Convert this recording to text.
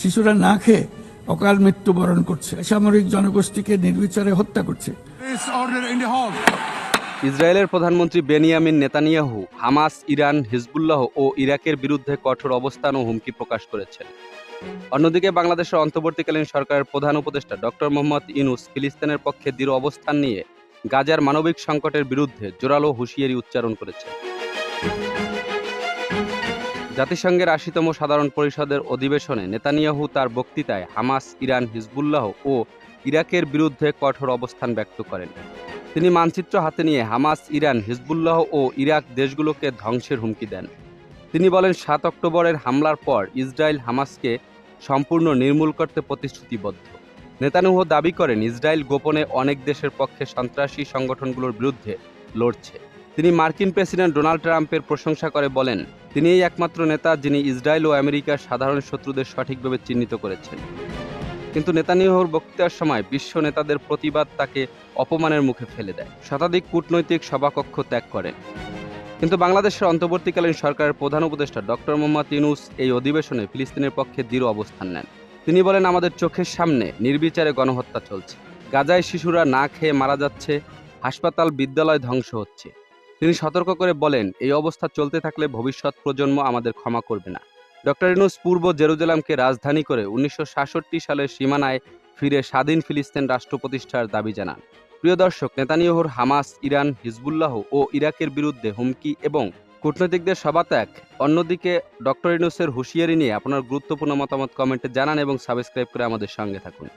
শিশুরা না খেয়ে অকাল মৃত্যুবরণ করছে। সামরিক জনগোষ্ঠীকে নির্বিচারে হত্যা করছে. ইসরায়েলের প্রধানমন্ত্রী Benjamin Netanyahu Hamas Iran Hezbollah ও ইরাকের বিরুদ্ধে কঠোর অবস্থান ও হুমকি প্রকাশ করেছেন। অন্যদিকে বাংলাদেশের অন্তর্বর্তীকালীন সরকারের প্রধান উপদেষ্টা ডক্টর মোহাম্মদ ইনুস ফিলিস্তিনের পক্ষে দৃঢ় অবস্থান নিয়ে গাজার মানবিক সংকটের বিরুদ্ধে জোরালো হুঁশিয়ারি উচ্চারণ করেছেন। জাতিসংঘের আশিতম সাধারণ পরিষদের অধিবেশনে নেতানিয়াহু তার বক্তৃতায় হামাস, ইরান, হিজবুল্লাহ ও ইরাকের বিরুদ্ধে কঠোর অবস্থান ব্যক্ত করেন। তিনি মানচিত্র হাতে নিয়ে হামাস, ইরান, হিজবুল্লাহ ও ইরাক দেশগুলোকে ধ্বংসের হুমকি দেন। তিনি বলেন, সাত অক্টোবরের হামলার পর ইসরায়েল হামাসকে সম্পূর্ণ নির্মূল করতে প্রতিশ্রুতিবদ্ধ। নেতানুহ দাবি করেন, ইসরায়েল গোপনে অনেক দেশের পক্ষে সন্ত্রাসী সংগঠনগুলোর বিরুদ্ধে লড়ছে। তিনি মার্কিন প্রেসিডেন্ট ডোনাল্ড ট্রাম্পের প্রশংসা করে বলেন তিনি এই একমাত্র নেতা যিনি ইসরায়েল ও আমেরিকার সাধারণ শত্রুদের সঠিকভাবে চিহ্নিত করেছেন। কিন্তু নেতানিয়াহুর বক্তৃতার সময় বিশ্ব নেতাদের প্রতিবাদ তাকে অপমানের মুখে ফেলে দেয়। শতাধিক কূটনৈতিক সভাকক্ষ ত্যাগ করেন কিন্তু বাংলাদেশের অন্তর্বর্তীকালীন সরকারের প্রধান উপদেষ্টা ডক্টর মোহাম্মদ ইউনুস এই অধিবেশনে ফিলিস্তিনের পক্ষে দৃঢ় অবস্থান নেন। তিনি বলেন, আমাদের চোখের সামনে নির্বিচারে গণহত্যা চলছে। গাজায় শিশুরা না খেয়ে মারা যাচ্ছে, হাসপাতাল, বিদ্যালয় ধ্বংস হচ্ছে। তিনি সতর্ক করে বলেন, এই অবস্থা চলতে থাকলে ভবিষ্যৎ প্রজন্ম আমাদের ক্ষমা করবে না। ডক্টর ইনুস পূর্ব জেরুজালামকে রাজধানী করে উনিশশো সাতষট্টি সালের সীমানায় ফিরে স্বাধীন ফিলিস্তিন রাষ্ট্র প্রতিষ্ঠার দাবি জানান। প্রিয় দর্শক, নেতানিয়াহুর হামাস, ইরান, হিজবুল্লাহ ও ইরাকের বিরুদ্ধে হুমকি এবং কূটনৈতিকদের সভাত্যাগ অন্যদিকে, ডক্টর ইনুসের হুঁশিয়ারি নিয়ে আপনার গুরুত্বপূর্ণ মতামত কমেন্টে জানান এবং সাবস্ক্রাইব করে আমাদের সঙ্গে থাকুন।